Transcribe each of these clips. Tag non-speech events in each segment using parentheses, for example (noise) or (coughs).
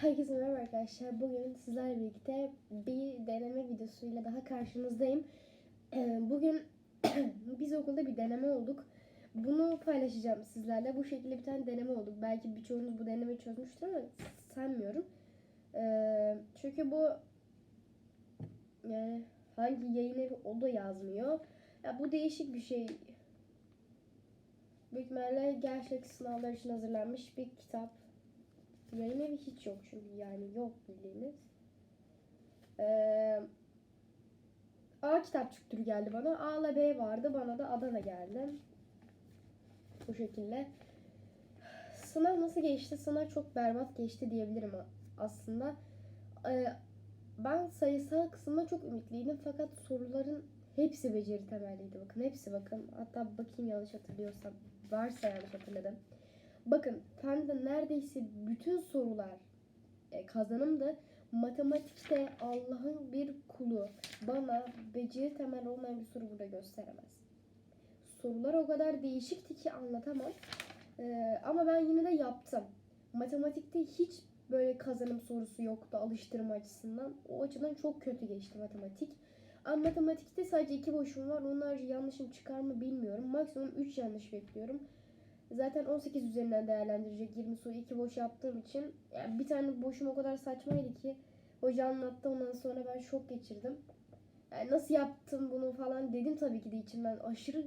Herkese merhaba arkadaşlar. Bugün sizlerle birlikte bir deneme videosuyla daha karşınızdayım. Ee, Bugün (clears throat) biz okulda bir deneme olduk. Bunu paylaşacağım sizlerle. Bu şekilde bir tane deneme olduk. Belki birçoğunuz bu denemeyi çözmüştür ama sanmıyorum. Ee, Çünkü bu yani hangi yayın evi o da yazmıyor. Ya bu değişik bir şey. Büyük ihtimalle gerçek sınavlar için hazırlanmış bir kitap. Yayın evi hiç yok çünkü yani yok bildiğiniz. Ee, A kitapçık türü geldi bana. A ile B vardı. Bana da Adana geldi. Bu şekilde. Sınav nasıl geçti? Sınav çok berbat geçti diyebilirim aslında. Ee, ben sayısal kısımda çok ümitliydim fakat soruların hepsi beceri temelliydi. Bakın hepsi bakın. Hatta bakayım yanlış hatırlıyorsam. Varsa yanlış hatırladım. Bakın fende neredeyse bütün sorular e, kazanımdı. Matematikte Allah'ın bir kulu bana beceri temel olmayan bir soru burada gösteremez. Sorular o kadar değişikti ki anlatamam. Ee, ama ben yine de yaptım. Matematikte hiç böyle kazanım sorusu yoktu alıştırma açısından. O açıdan çok kötü geçti matematik. Ama matematikte sadece iki boşum var. Onlar yanlışım çıkar mı bilmiyorum. Maksimum 3 yanlış bekliyorum. Zaten 18 üzerinden değerlendirecek 20 soru 2 boş yaptığım için yani bir tane boşum o kadar saçmaydı ki hoca anlattı ondan sonra ben şok geçirdim. Yani nasıl yaptım bunu falan dedim tabii ki de içimden aşırı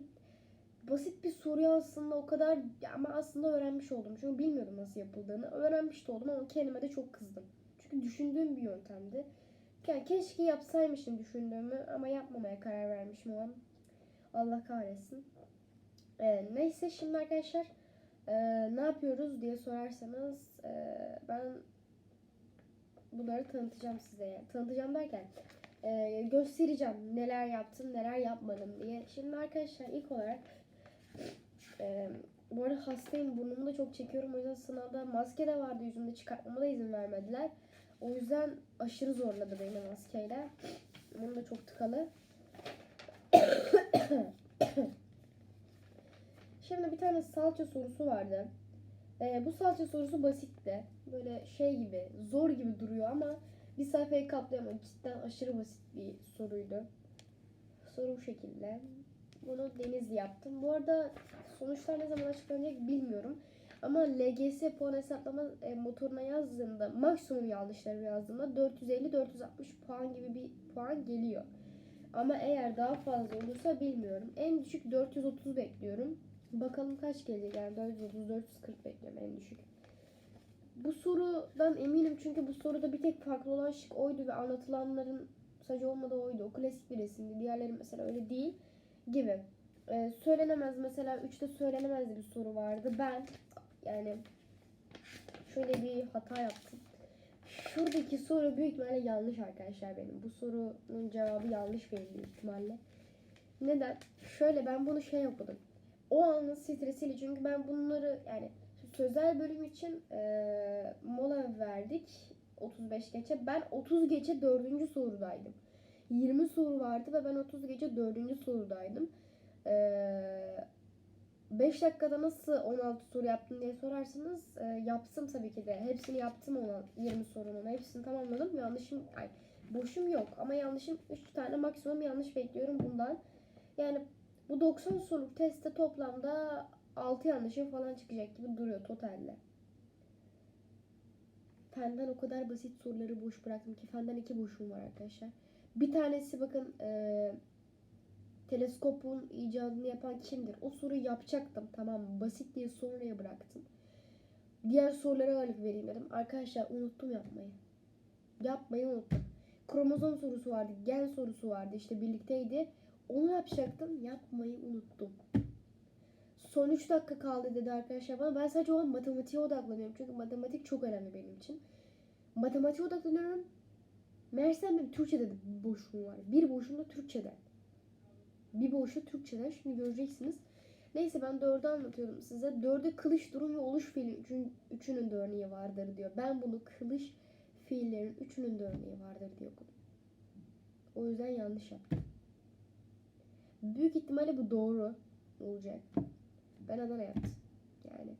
basit bir soruyu aslında o kadar ama aslında öğrenmiş oldum. Çünkü bilmiyordum nasıl yapıldığını. Öğrenmiş de oldum ama kendime de çok kızdım. Çünkü düşündüğüm bir yöntemdi. Yani keşke yapsaymışım düşündüğümü ama yapmamaya karar vermişim o an. Allah kahretsin. Ee, neyse şimdi arkadaşlar e, ne yapıyoruz diye sorarsanız e, ben bunları tanıtacağım size. Yani. Tanıtacağım derken e, göstereceğim neler yaptım neler yapmadım diye. Şimdi arkadaşlar ilk olarak e, bu arada hastayım burnumu da çok çekiyorum. O yüzden sınavda maske de vardı yüzümde çıkartmama da izin vermediler. O yüzden aşırı zorladı beni maskeyle. Bunu da çok tıkalı. (coughs) (coughs) Şimdi bir tane salça sorusu vardı. Ee, bu salça sorusu basitti. Böyle şey gibi, zor gibi duruyor ama bir sayfayı kaplıyor ama cidden aşırı basit bir soruydu. Soru bu şekilde. Bunu Denizli yaptım. Bu arada sonuçlar ne zaman açıklanacak bilmiyorum. Ama LGS puan hesaplama e, motoruna yazdığımda, maksimum yanlışları yazdığımda 450-460 puan gibi bir puan geliyor. Ama eğer daha fazla olursa bilmiyorum. En düşük 430 bekliyorum. Bakalım kaç gelecek yani 430 440 bekliyorum en düşük. Bu sorudan eminim çünkü bu soruda bir tek farklı olan şık oydu ve anlatılanların sadece olmadığı oydu. O klasik bir resimdi. Diğerleri mesela öyle değil gibi. Ee, söylenemez mesela 3'te söylenemez bir soru vardı. Ben yani şöyle bir hata yaptım. Şuradaki soru büyük ihtimalle yanlış arkadaşlar benim. Bu sorunun cevabı yanlış benim büyük ihtimalle. Neden? Şöyle ben bunu şey yapmadım. O anın stresiyle çünkü ben bunları yani sözel bölüm için eee, mola verdik 35 geçe. Ben 30 geçe 4. sorudaydım. 20 soru vardı ve ben 30 geçe 4. sorudaydım. Eee 5 dakikada nasıl 16 soru yaptın diye sorarsanız e, yaptım tabii ki de. Hepsini yaptım ona 20 sorunun. Hepsini tamamladım. Yanlışım ay boşum yok ama yanlışım 3 tane maksimum yanlış bekliyorum bundan. Yani bu 90 soruluk testte toplamda 6 yanlışım falan çıkacak gibi duruyor totalde. Fenden o kadar basit soruları boş bıraktım ki fenden iki boşum var arkadaşlar. Bir tanesi bakın e, teleskopun icadını yapan kimdir? O soruyu yapacaktım tamam? Basit diye sonraya bıraktım. Diğer sorulara ağırlık vereyim dedim. Arkadaşlar unuttum yapmayı. Yapmayı unuttum. Kromozom sorusu vardı, gen sorusu vardı işte birlikteydi. Onu yapacaktım, yapmayı unuttum. Son 3 dakika kaldı dedi arkadaşlar bana. Ben sadece o an matematiğe odaklanıyorum. Çünkü matematik çok önemli benim için. Matematiğe odaklanıyorum. Meğersem benim Türkçe'de de bir boşluğum var. Bir boşluğum da Türkçe'de. Bir boşluğu Türkçe'den şimdi göreceksiniz. Neyse ben dördü anlatıyorum size. Dörde kılıç, durum ve oluş fiili üçün, üçünün de örneği vardır diyor. Ben bunu kılıç fiillerin üçünün de örneği vardır okudum. O yüzden yanlış yaptım. Büyük ihtimalle bu doğru olacak. Ben Adana yaptım. Yani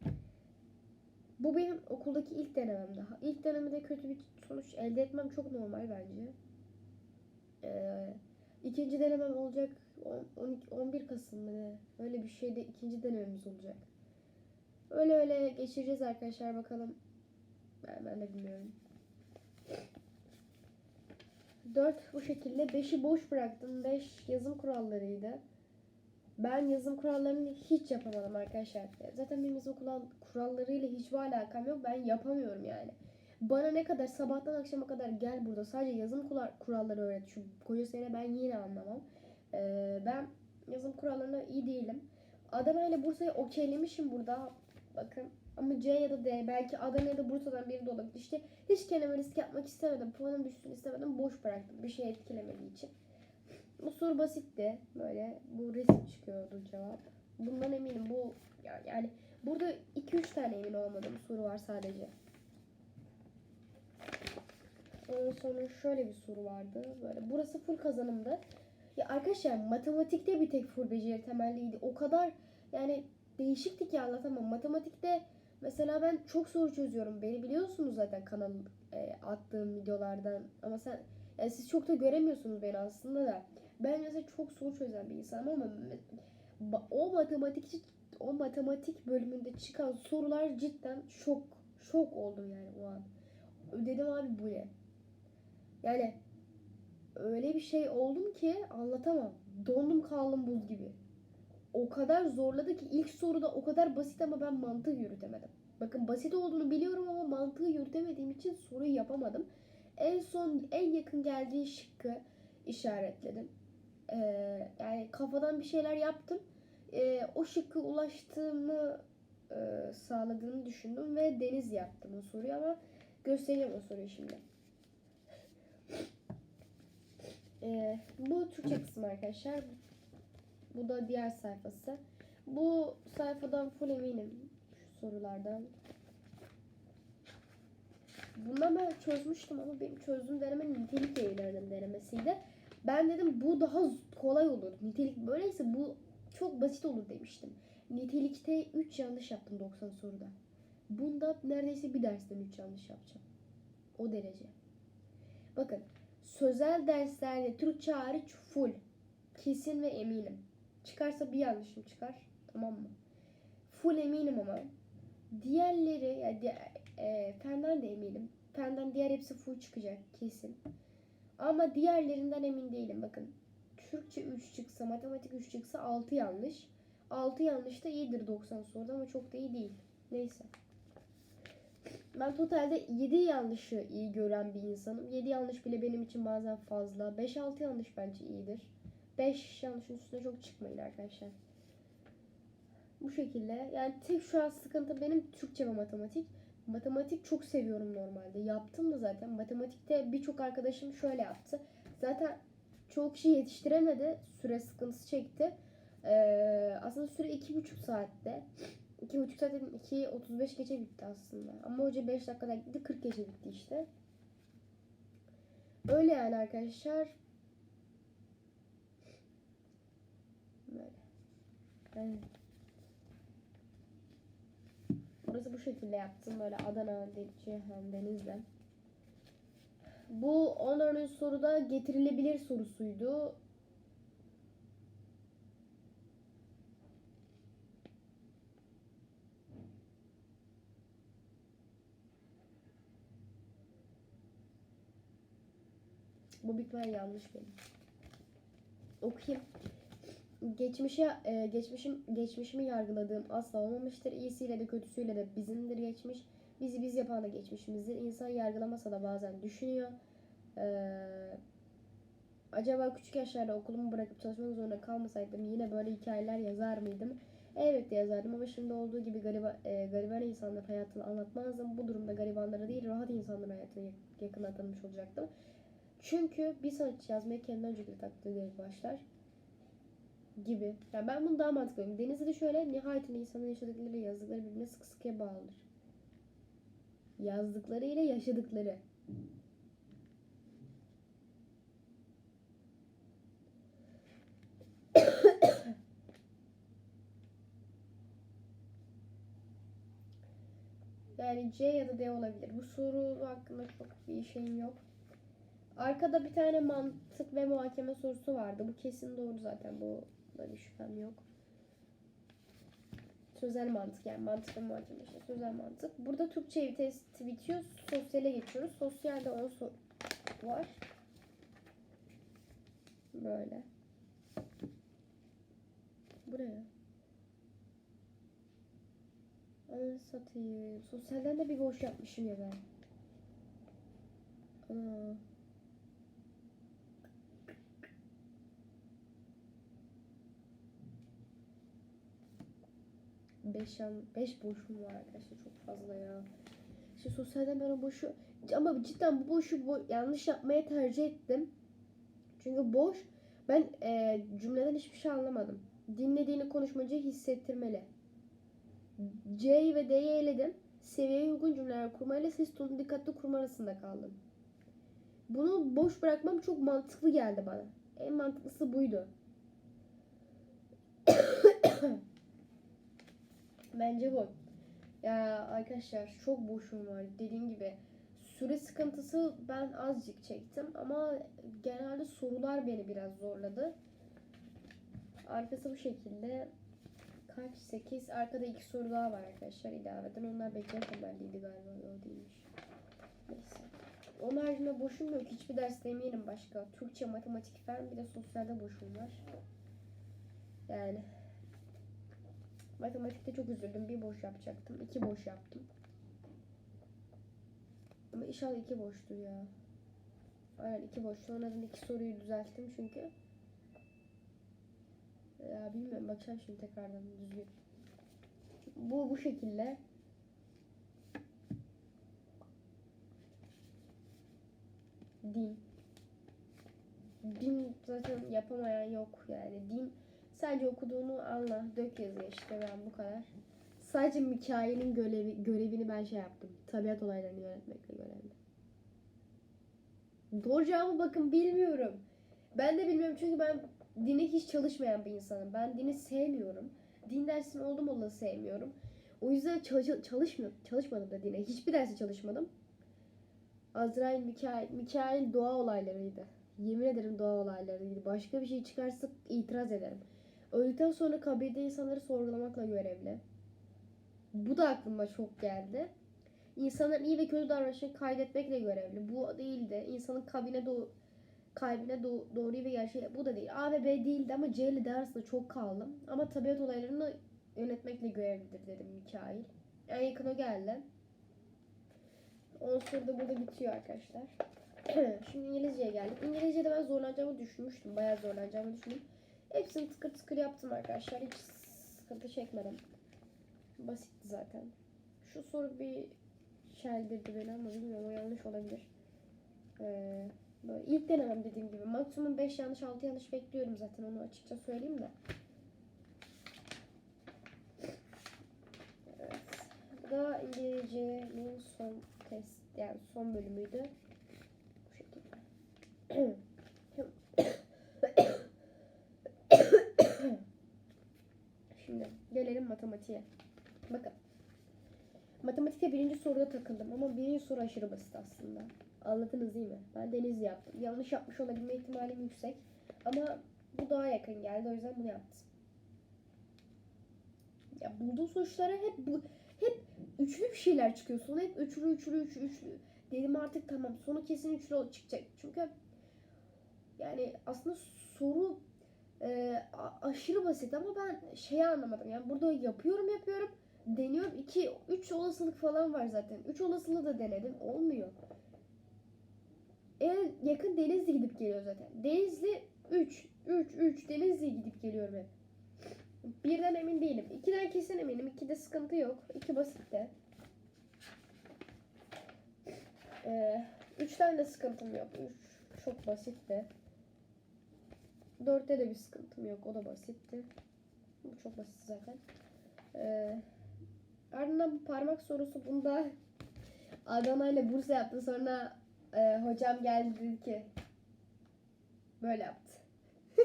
Bu benim okuldaki ilk denemem daha. İlk denemede kötü bir sonuç elde etmem çok normal bence. Ee, ikinci denemem olacak on- 12, 11 Kasım mı ne? Öyle bir şeyde ikinci denememiz olacak. Öyle öyle geçireceğiz arkadaşlar bakalım. Ben, ben de bilmiyorum. 4 bu şekilde. 5'i boş bıraktım. 5 yazım kurallarıydı. Ben yazım kurallarını hiç yapamadım arkadaşlar. Zaten benim yazım kural, kurallarıyla hiçbir alakam yok. Ben yapamıyorum yani. Bana ne kadar sabahtan akşama kadar gel burada sadece yazım kural- kuralları öğret. Şu koca sene ben yine anlamam. Ee, ben yazım kurallarına iyi değilim. Adana ile Bursa'yı okeylemişim burada. Bakın ama C ya da D belki Adana ya da Bursa'dan biri de olabilir. İşte hiç kendime risk yapmak istemedim. Puanım düşsün istemedim. Boş bıraktım. Bir şey etkilemediği için. Bu soru basitti. Böyle bu resim çıkıyordu cevap. Bundan eminim. Bu yani, burada 2-3 tane emin olmadığım soru var sadece. Ondan sonra şöyle bir soru vardı. Böyle burası full kazanımdı. Ya arkadaşlar matematikte bir tek full beceri temelliydi. O kadar yani değişikti ki anlatamam. Matematikte mesela ben çok soru çözüyorum. Beni biliyorsunuz zaten kanal e, attığım videolardan. Ama sen yani siz çok da göremiyorsunuz beni aslında da. Ben mesela çok soru çözen bir insanım ama o matematik o matematik bölümünde çıkan sorular cidden şok şok oldum yani o an. Dedim abi bu ne? Yani öyle bir şey oldum ki anlatamam. Dondum kaldım buz gibi. O kadar zorladı ki ilk soruda o kadar basit ama ben mantığı yürütemedim. Bakın basit olduğunu biliyorum ama mantığı yürütemediğim için soruyu yapamadım. En son en yakın geldiği şıkkı işaretledim. Ee, yani kafadan bir şeyler yaptım. Ee, o şıkkı ulaştığımı e, sağladığını düşündüm ve deniz yaptım o soruyu ama göstereyim o soruyu şimdi. Ee, bu Türkçe kısmı arkadaşlar. Bu da diğer sayfası. Bu sayfadan full eminim şu sorulardan. Bundan ben çözmüştüm ama benim çözdüğüm deneme nitelik yayınlarının denemesiydi. Ben dedim bu daha kolay olur. Nitelik böyleyse bu çok basit olur demiştim. Nitelikte 3 yanlış yaptım 90 soruda. Bunda neredeyse bir dersten 3 yanlış yapacağım. O derece. Bakın sözel derslerde Türkçe hariç full. Kesin ve eminim. Çıkarsa bir yanlışım çıkar. Tamam mı? Full eminim ama. Diğerleri yani di- e, fenden de eminim. Fenden diğer hepsi full çıkacak kesin. Ama diğerlerinden emin değilim. Bakın Türkçe 3 çıksa, matematik 3 çıksa 6 yanlış. 6 yanlış da iyidir 90 soruda ama çok da iyi değil. Neyse. Ben totalde 7 yanlışı iyi gören bir insanım. 7 yanlış bile benim için bazen fazla. 5-6 yanlış bence iyidir. 5 yanlışın üstüne çok çıkmayın arkadaşlar. Bu şekilde. Yani tek şu an sıkıntı benim Türkçe ve matematik. Matematik çok seviyorum normalde. Yaptım da zaten. Matematikte birçok arkadaşım şöyle yaptı. Zaten çoğu kişi yetiştiremedi. Süre sıkıntısı çekti. Ee, aslında süre iki buçuk saatte. İki buçuk saat dedim. 2.35 geçe bitti aslında. Ama hoca 5 dakikada gitti. 40 geçe bitti işte. Öyle yani arkadaşlar. Burası bu şekilde yaptım. Böyle Adana, Ceyhan, Deniz'de. Bu 14. soruda getirilebilir sorusuydu. Bu ihtimalle yanlış benim. Okuyayım. Geçmişe e, geçmişim geçmişimi yargıladığım asla olmamıştır. İyisiyle de kötüsüyle de bizimdir geçmiş. Bizi biz yapan da geçmişimizdir. İnsan yargılamasa da bazen düşünüyor. Ee, acaba küçük yaşlarda okulumu bırakıp çalışmak zorunda kalmasaydım yine böyle hikayeler yazar mıydım? Elbette yazardım ama şimdi olduğu gibi gariba, e, gariban insanların hayatını anlatmazdım. Bu durumda garibanlara değil rahat insanların hayatını yak- yakından tanımış olacaktım. Çünkü bir sanatçı yazmayı kendinden öncelikle takdir ederek başlar gibi. Yani ben bunu daha mantıklı buluyorum. Denizde de şöyle nihayetinde insanın yaşadıkları yazdıkları birbirine sıkı sıkıya bağlıdır. Yazdıkları ile yaşadıkları. (coughs) Yani C ya da D olabilir. Bu soru hakkında çok bir şeyim yok. Arkada bir tane mantık ve muhakeme sorusu vardı. Bu kesin doğru zaten. Bu da bir şüphem yok. Sözel mantık yani mantık ve muhakeme işte sözel mantık. Burada Türkçe test bitiyor. Sosyale geçiyoruz. Sosyalde 10 soru var. Böyle. Buraya. Ananı satayım. Sosyalden de bir boş yapmışım ya ben. Ana. Beş, yan, beş boşum var arkadaşlar çok fazla ya. İşte sosyalden ben o boşu ama cidden bu boşu bo- yanlış yapmaya tercih ettim. Çünkü boş ben e, cümleden hiçbir şey anlamadım. Dinlediğini konuşmacıyı hissettirmeli. C'yi ve D'yi eledim. Seviyeye uygun cümleler kurmayla ses tonu dikkatli kurma arasında kaldım. Bunu boş bırakmam çok mantıklı geldi bana. En mantıklısı buydu. (coughs) Bence bu. Ya arkadaşlar çok boşum var. Dediğim gibi süre sıkıntısı ben azıcık çektim ama genelde sorular beni biraz zorladı. Arkası bu şekilde. Kaç? 8. Arkada iki soru daha var arkadaşlar ilaveden. Onlar bekleme temelliydi galiba. O değilmiş. Neyse. Onun haricinde boşum yok. Hiçbir ders demeyelim başka. Türkçe, matematik fen bir de sosyalde boşum var. Yani Matematikte çok üzüldüm. Bir boş yapacaktım. iki boş yaptım. Ama inşallah iki boştur ya. Aynen iki boş. Sonradan iki soruyu düzelttim çünkü. Ya bilmiyorum. Bakacağım şimdi tekrardan düzgün. Bu bu şekilde. Din. Din zaten yapamayan yok yani. Din Sadece okuduğunu anla. Dök yazıyor işte ben bu kadar. Sadece Mikail'in görevi, görevini ben şey yaptım. Tabiat olaylarını yönetmekle görevli. Doğru cevabı bakın bilmiyorum. Ben de bilmiyorum çünkü ben dine hiç çalışmayan bir insanım. Ben dini sevmiyorum. Din dersini oldum olası sevmiyorum. O yüzden çalış çalışmıyor, çalışmadım da dine. Hiçbir dersi çalışmadım. Azrail, Mikail, Mikail doğa olaylarıydı. Yemin ederim doğa olaylarıydı. Başka bir şey çıkarsa itiraz ederim. Öldükten sonra kabirde insanları sorgulamakla görevli. Bu da aklıma çok geldi. İnsanların iyi ve kötü davranışını kaydetmekle görevli. Bu değil de insanın kabine do kalbine do- doğruyu ve gerçeği bu da değil. A ve B değildi ama C ile D arasında çok kaldım. Ama tabiat olaylarını yönetmekle görevlidir dedim Mikail. En yakın o geldi. 10 soru da burada bitiyor arkadaşlar. (clears throat) Şimdi İngilizceye geldik. İngilizce'de ben zorlanacağımı düşünmüştüm. Bayağı zorlanacağımı düşündüm. Hepsini tıkır tıkır yaptım arkadaşlar. Hiç sıkıntı çekmedim. Basitti zaten. Şu soru bir çeldirdi beni ama bilmiyorum o yanlış olabilir. Ee, böyle ilk denemem dediğim gibi. Maksimum 5 yanlış 6 yanlış bekliyorum zaten onu açıkça söyleyeyim de. Bu da İngilizcenin son test yani son bölümüydü. Bu şekilde. (clears throat) Şimdi gelelim matematiğe. Bakın. Matematikte birinci soruda takıldım ama birinci soru aşırı basit aslında. Anladınız değil mi? Ben deniz yaptım. Yanlış yapmış olabilme ihtimalim yüksek. Ama bu daha yakın geldi o yüzden bunu yaptım. Ya bulduğum sonuçlara hep bu hep üçlü bir şeyler çıkıyor. Sonra hep üçlü üçlü üçlü üçlü. Dedim artık tamam sonu kesin üçlü çıkacak. Çünkü yani aslında soru e, aşırı basit ama ben şeyi anlamadım. Yani burada yapıyorum yapıyorum deniyorum. 2 3 olasılık falan var zaten. 3 olasılığı da denedim. Olmuyor. En yakın Denizli gidip geliyor zaten. Denizli 3 3 3 Denizli gidip geliyorum hep. Birden emin değilim. İkiden kesin eminim. İkide sıkıntı yok. İki basit de. Ee, üçten de sıkıntım yok. Üç çok basit de. Dörtte de bir sıkıntım yok. O da basitti. Bu çok basit zaten. Ee, ardından bu parmak sorusu bunda Adana ile Bursa yaptı. Sonra e, hocam geldi dedi ki böyle yaptı. (laughs)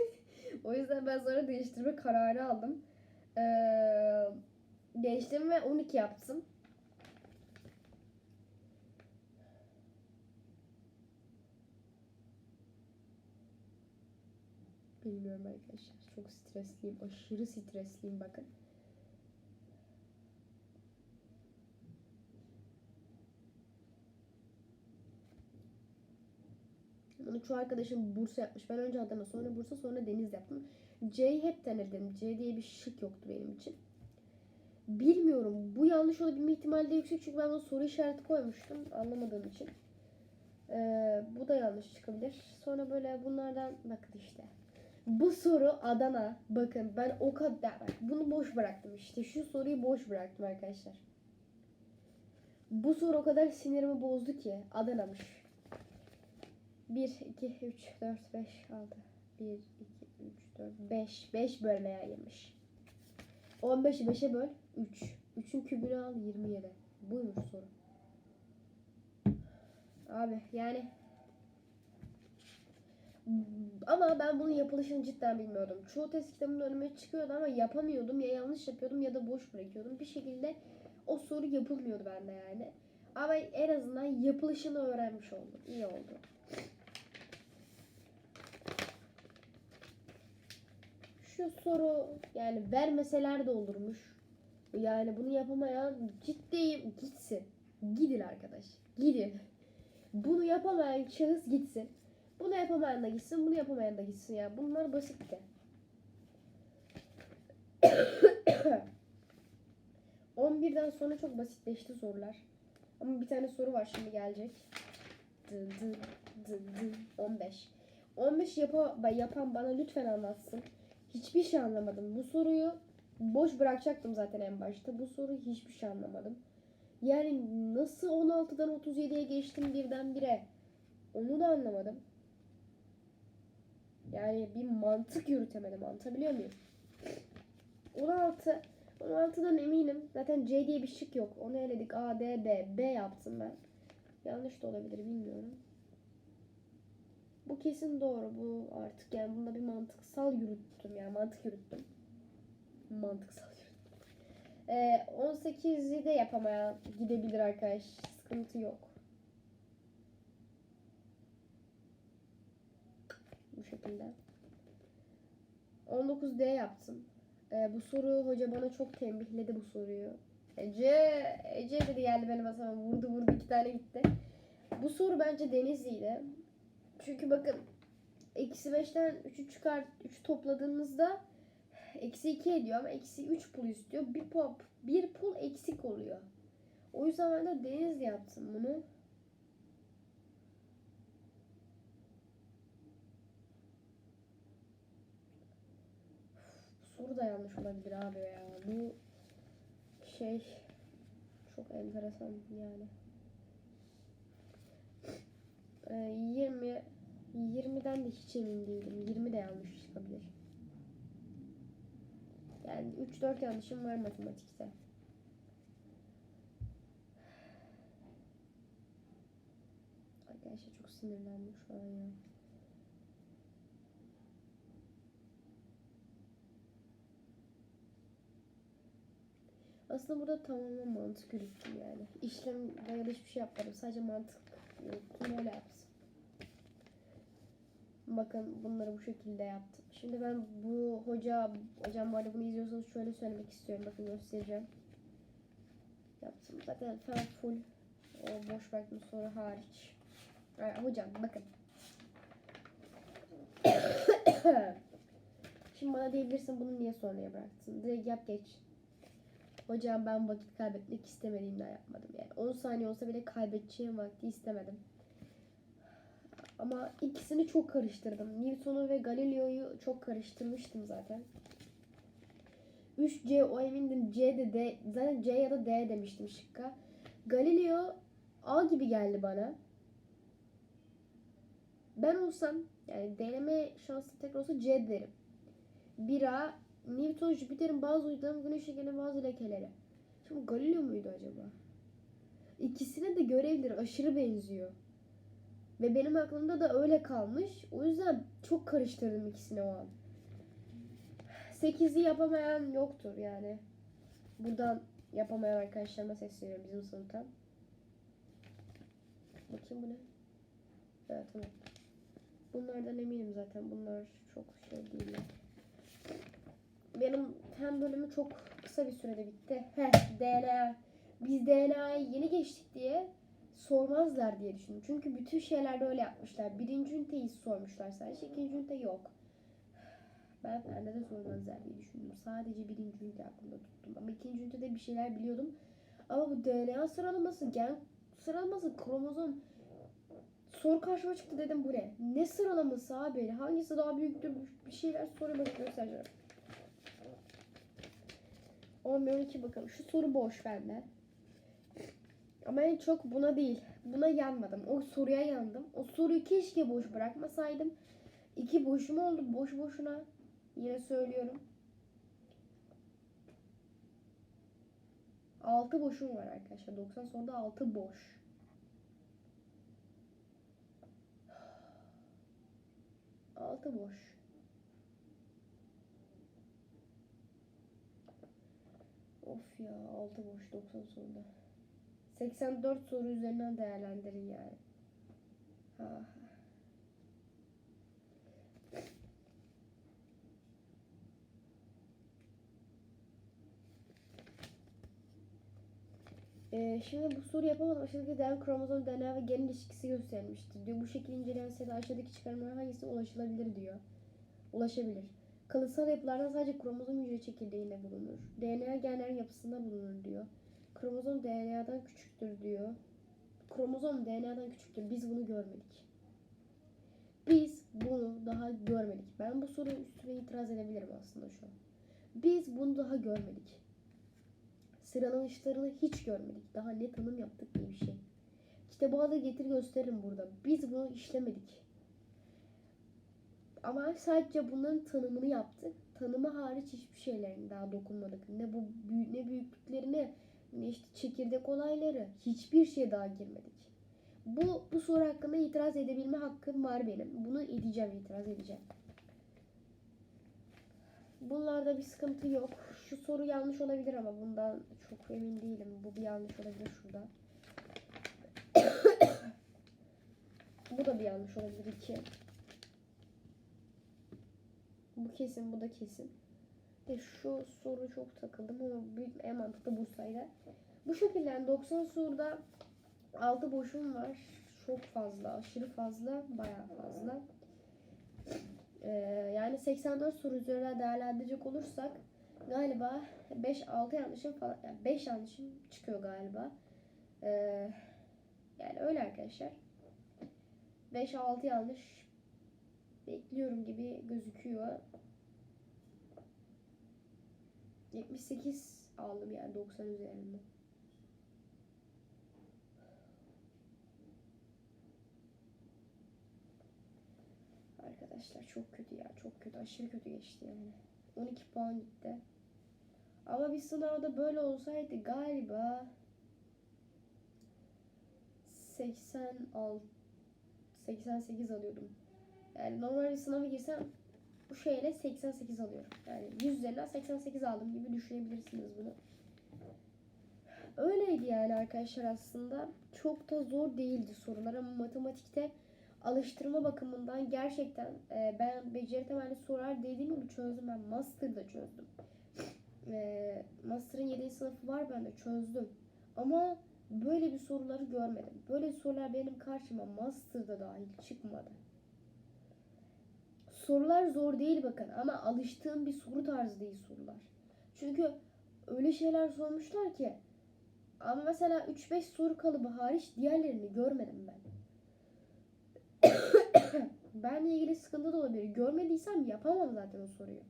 o yüzden ben sonra değiştirme kararı aldım. Ee, değiştim ve 12 yaptım. Bilmiyorum arkadaşlar. Çok stresliyim. Aşırı stresliyim bakın. Bunu çoğu arkadaşım Bursa yapmış. Ben önce Adana sonra Bursa sonra Deniz yaptım. C'yi hep denedim. C diye bir şık yoktu benim için. Bilmiyorum. Bu yanlış olabilme ihtimali de yüksek çünkü ben buna soru işareti koymuştum anlamadığım için. Ee, bu da yanlış çıkabilir. Sonra böyle bunlardan bakın işte. Bu soru Adana. Bakın ben o kadar bak, bunu boş bıraktım işte. Şu soruyu boş bıraktım arkadaşlar. Bu soru o kadar sinirimi bozdu ki Adana'mış. 1, 2, 3, 4, 5, 6. 1, 2, 3, 4, 5. 5 bölmeye ayırmış. 15'i 5'e böl. 3. 3'ün kübünü al 27. Buymuş soru. Abi yani ama ben bunun yapılışını cidden bilmiyordum. Çoğu test kitabının önüme çıkıyordu ama yapamıyordum. Ya yanlış yapıyordum ya da boş bırakıyordum. Bir şekilde o soru yapılmıyordu bende yani. Ama en azından yapılışını öğrenmiş oldum. İyi oldu. Şu soru yani vermeseler de olurmuş. Yani bunu yapamayan ciddi gitsin. Gidin arkadaş. Gidin. Bunu yapamayan şahıs gitsin. Bunu yapamayan da gitsin, bunu yapamayan da gitsin ya. Bunlar basitti. (coughs) On birden sonra çok basitleşti sorular. Ama bir tane soru var şimdi gelecek. Dı dı dı dı. 15. 15 yapa, yapan bana lütfen anlatsın. Hiçbir şey anlamadım. Bu soruyu boş bırakacaktım zaten en başta. Bu soruyu hiçbir şey anlamadım. Yani nasıl 16'dan 37'ye geçtim birdenbire? Onu da anlamadım. Yani bir mantık yürütemedim. Anlatabiliyor muyum? 16 16'dan eminim. Zaten C diye bir şık yok. Onu eledik. A, D, B. B yaptım ben. Yanlış da olabilir bilmiyorum. Bu kesin doğru. Bu artık yani bunda bir mantıksal yürüttüm yani mantık yürüttüm. Mantıksal yürüttüm. Ee, 18'i de yapamayan gidebilir arkadaş. Sıkıntı yok. Bu şekilde. 19D yaptım. Ee, bu soru hoca bana çok tembihledi bu soruyu. Ece, Ece dedi geldi benim masama vurdu vurdu iki tane gitti. Bu soru bence Denizli'ydi. Çünkü bakın eksi 5'ten 3'ü çıkar 3 topladığınızda eksi 2 ediyor ama eksi 3 pul istiyor. Bir pul, bir pul eksik oluyor. O yüzden ben de Denizli yaptım bunu. Bu soru da yanlış olabilir abi ya. Bu şey çok enteresan yani. Ee, 20 20'den de hiç emin değilim. 20 de yanlış çıkabilir. Yani 3-4 yanlışım var matematikte. Arkadaşlar çok sinirlendim şu an ya. Aslında burada tamamen mantık yürüttüm yani. İşlem dayalı hiçbir şey yapmadım. Sadece mantık öyle yapsın. Bakın bunları bu şekilde yaptım. Şimdi ben bu hoca, hocam bu arada bunu izliyorsanız şöyle söylemek istiyorum. Bakın göstereceğim. Yaptım. Zaten fen full. O boş bıraktım soru hariç. Ay, hocam bakın. (coughs) Şimdi bana diyebilirsin bunu niye sonraya bıraktın? Direkt yap geç. Hocam ben vakit kaybetmek istemediğimden yapmadım yani. 10 saniye olsa bile kaybedeceğim vakti istemedim. Ama ikisini çok karıştırdım. Newton'u ve Galileo'yu çok karıştırmıştım zaten. 3C o emindim. C de D. Zaten C ya da D demiştim şıkka. Galileo A gibi geldi bana. Ben olsam yani deneme şansı tekrar olsa C derim. 1A Newton Jüpiter'in bazı uydularının güneşe gelen bazı lekeleri. Şimdi Galileo muydu acaba? İkisine de görevleri aşırı benziyor. Ve benim aklımda da öyle kalmış. O yüzden çok karıştırdım ikisini o an. 8'i yapamayan yoktur yani. Buradan yapamayan arkadaşlarıma sesleniyorum bizim sınıftan. Bakayım bu ne? Evet tamam. Bunlardan eminim zaten. Bunlar çok şey değiller. Benim fen bölümü çok kısa bir sürede bitti. Heh, DNA. Biz DNA'yı yeni geçtik diye sormazlar diye düşündüm. Çünkü bütün şeylerde öyle yapmışlar. Birinci üniteyi sormuşlar sadece. ikinci ünite yok. Ben bende de sormazlar diye düşündüm. Sadece birinci ünite aklımda tuttum. Ama ikinci ünitede bir şeyler biliyordum. Ama bu DNA sıralaması, gen sıralaması, kromozom soru karşıma çıktı dedim bu ne? Ne sıralaması abi? Hangisi daha büyüktür? Bir şeyler soru bakıp göstereceğim. 11 12 bakalım. Şu soru boş bende. Ama en çok buna değil. Buna yanmadım. O soruya yandım. O soruyu keşke boş bırakmasaydım. İki boşum oldu boş boşuna. Yine söylüyorum. Altı boşum var arkadaşlar. 90 soruda altı boş. Altı boş. Of ya altı boş 90 soruda. 84 soru üzerinden değerlendirin yani. Ha. Ee, şimdi bu soru yapamadım. Aşağıdaki DNA kromozom DNA ve gen ilişkisi gösterilmiştir diyor. Bu şekilde incelense de aşağıdaki çıkarımlara hangisine ulaşılabilir diyor. Ulaşabilir. Kalıtsal yapılardan sadece kromozom hücre çekirdeğinde bulunur. DNA genlerin yapısında bulunur diyor. Kromozom DNA'dan küçüktür diyor. Kromozom DNA'dan küçüktür. Biz bunu görmedik. Biz bunu daha görmedik. Ben bu soru üstüne itiraz edebilirim aslında şu an. Biz bunu daha görmedik. Sıralanışlarını hiç görmedik. Daha ne tanım yaptık diye bir şey. Kitabı adı getir gösteririm burada. Biz bunu işlemedik. Ama sadece bunların tanımını yaptık. Tanımı hariç hiçbir şeylerin daha dokunmadık. Ne bu ne büyüklüklerine ne işte çekirdek olayları hiçbir şeye daha girmedik. Bu bu soru hakkında itiraz edebilme hakkım var benim. Bunu edeceğim, itiraz edeceğim. Bunlarda bir sıkıntı yok. Şu soru yanlış olabilir ama bundan çok emin değilim. Bu bir yanlış olabilir şurada. (coughs) bu da bir yanlış olabilir iki. Bu kesin, bu da kesin. De şu soru çok takıldım ama büyük en mantıklı Bursa'ydı. Bu şekilde yani 90 soruda 6 boşum var. Çok fazla, aşırı fazla, bayağı fazla. Ee, yani 84 soru üzerinden değerlendirecek olursak galiba 5-6 yanlışım falan, yani 5 yanlışım çıkıyor galiba. Ee, yani öyle arkadaşlar. 5-6 yanlış bekliyorum gibi gözüküyor. 78 aldım yani 90 üzerinde. Arkadaşlar çok kötü ya. Çok kötü. Aşırı kötü geçti yani. 12 puan gitti. Ama bir sınavda böyle olsaydı galiba 86 88 alıyordum. Yani normal bir sınava girsem bu şeyle 88 alıyorum. Yani 100 üzerinden 88 aldım gibi düşünebilirsiniz bunu. Öyleydi yani arkadaşlar aslında. Çok da zor değildi sorular ama matematikte alıştırma bakımından gerçekten e, ben beceri temelli sorular dediğim gibi çözdüm. Ben master'da çözdüm. E, master'ın 7. sınıfı var bende çözdüm. Ama böyle bir soruları görmedim. Böyle sorular benim karşıma master'da dahil çıkmadı. Sorular zor değil bakın ama alıştığım bir soru tarzı değil sorular. Çünkü öyle şeyler sormuşlar ki ama mesela 3-5 soru kalıbı hariç diğerlerini görmedim ben. (coughs) Benle ilgili sıkıntı da olabilir. Görmediysem yapamam zaten o soruyu.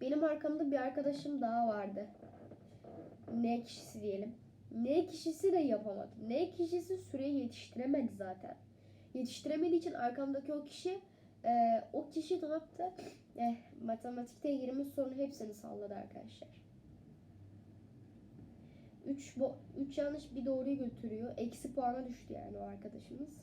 Benim arkamda bir arkadaşım daha vardı. N kişisi diyelim. N kişisi de yapamadı. N kişisi süreyi yetiştiremedi zaten. Yetiştiremediği için arkamdaki o kişi e, o kişi ne yaptı? Eh, matematikte 20 sorunun hepsini salladı arkadaşlar. 3 3 yanlış bir doğruyu götürüyor. Eksi puana düştü yani o arkadaşımız.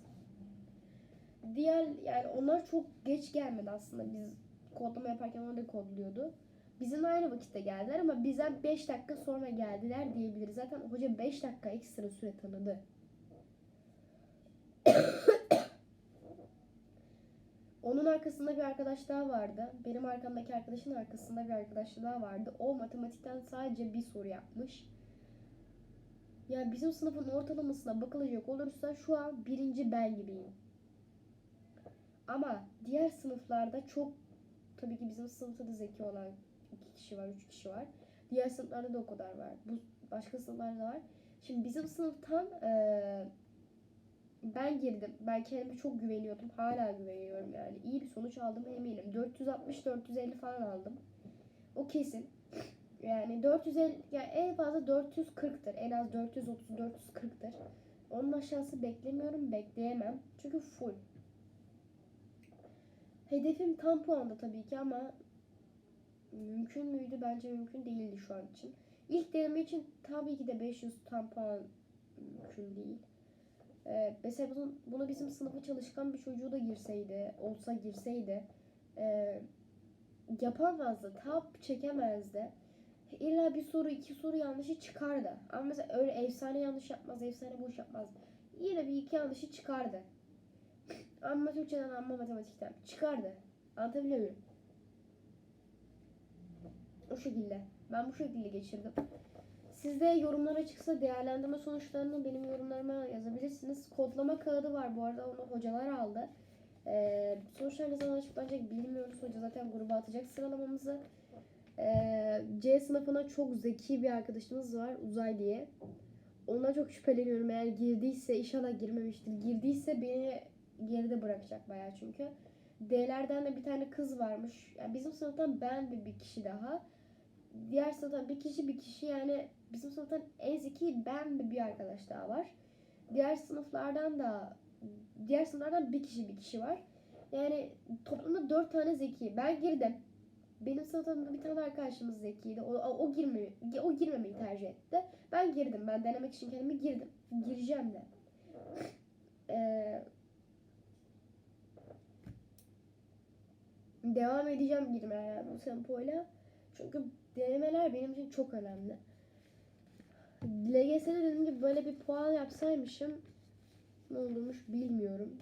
Diğer yani onlar çok geç gelmedi aslında. Biz kodlama yaparken onu da kodluyordu. Bizim aynı vakitte geldiler ama bizden 5 dakika sonra geldiler diyebiliriz. Zaten hoca 5 dakika ekstra süre tanıdı. Onun arkasında bir arkadaş daha vardı. Benim arkamdaki arkadaşın arkasında bir arkadaş daha vardı. O matematikten sadece bir soru yapmış. Ya bizim sınıfın ortalamasına bakılacak olursa şu an birinci ben gibiyim. Ama diğer sınıflarda çok tabii ki bizim sınıfta da zeki olan iki kişi var, üç kişi var. Diğer sınıflarda da o kadar var. Bu başka sınıflarda da var. Şimdi bizim sınıftan eee, ben girdim. Ben kendime çok güveniyordum. Hala güveniyorum yani. İyi bir sonuç aldım eminim. 460-450 falan aldım. O kesin. Yani 450 yani en fazla 440'tır. En az 430-440'tır. Onun aşağısı beklemiyorum. Bekleyemem. Çünkü full. Hedefim tam puanda tabii ki ama mümkün müydü? Bence mümkün değildi şu an için. İlk deneme için tabii ki de 500 tam puan mümkün değil. Ee, mesela bunu, bunu bizim sınıfa çalışkan bir çocuğu da girseydi, olsa girseydi e, yapamazdı, tap çekemezdi. İlla bir soru, iki soru yanlışı çıkardı. Ama mesela öyle efsane yanlış yapmaz, efsane boş yapmaz. Yine bir iki yanlışı çıkardı. (laughs) Ama Türkçeden ama matematikten çıkardı. Anlatabiliyor muyum? O şekilde. Ben bu şekilde geçirdim. Siz de yorumlar açıksa değerlendirme sonuçlarını benim yorumlarıma yazabilirsiniz. Kodlama kağıdı var bu arada onu hocalar aldı. Ee, sonuçlar ne zaman açıklanacak bilmiyoruz. Hoca zaten gruba atacak sıralamamızı. Ee, C sınıfına çok zeki bir arkadaşımız var Uzay diye. Ondan çok şüpheleniyorum. Eğer girdiyse inşallah girmemiştir. Girdiyse beni geride bırakacak bayağı çünkü. D'lerden de bir tane kız varmış. Yani bizim sınıftan ben ve bir kişi daha. Diğer sınıftan bir kişi bir kişi yani bizim sınıftan en zeki ben bir arkadaş daha var. Diğer sınıflardan da diğer sınıflardan bir kişi bir kişi var. Yani toplamda dört tane zeki. Ben girdim. Benim sınıfımda bir tane arkadaşımız zekiydi. O, o, girme, o girmemeyi tercih etti. Ben girdim. Ben denemek için kendimi girdim. Gireceğim de. (laughs) Ee, devam edeceğim girmeye bu tempoyla. Çünkü denemeler benim için çok önemli. LGS'de dediğim gibi böyle bir puan yapsaymışım ne olurmuş bilmiyorum.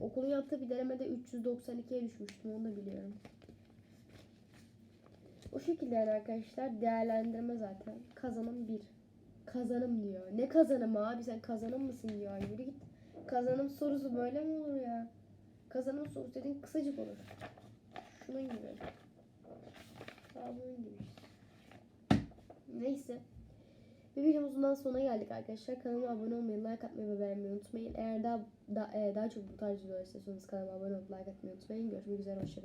Okulun yaptığı bir denemede 392'ye düşmüştüm onu da biliyorum. O şekilde yani arkadaşlar değerlendirme zaten. Kazanım 1. Kazanım diyor. Ne kazanım abi sen kazanım mısın diyor. Yürü git. Kazanım sorusu böyle mi olur ya? Kazanım sorusu dediğin kısacık olur. Şunun gibi. Daha bunun gibi. Neyse. Bir videomuzun daha sonuna geldik arkadaşlar. Kanalıma abone olmayı, like atmayı ve beğenmeyi unutmayın. Eğer daha, daha, daha çok bu tarz videolar istiyorsanız kanalıma abone olup like atmayı unutmayın. Görüşmek üzere. Hoşçakalın.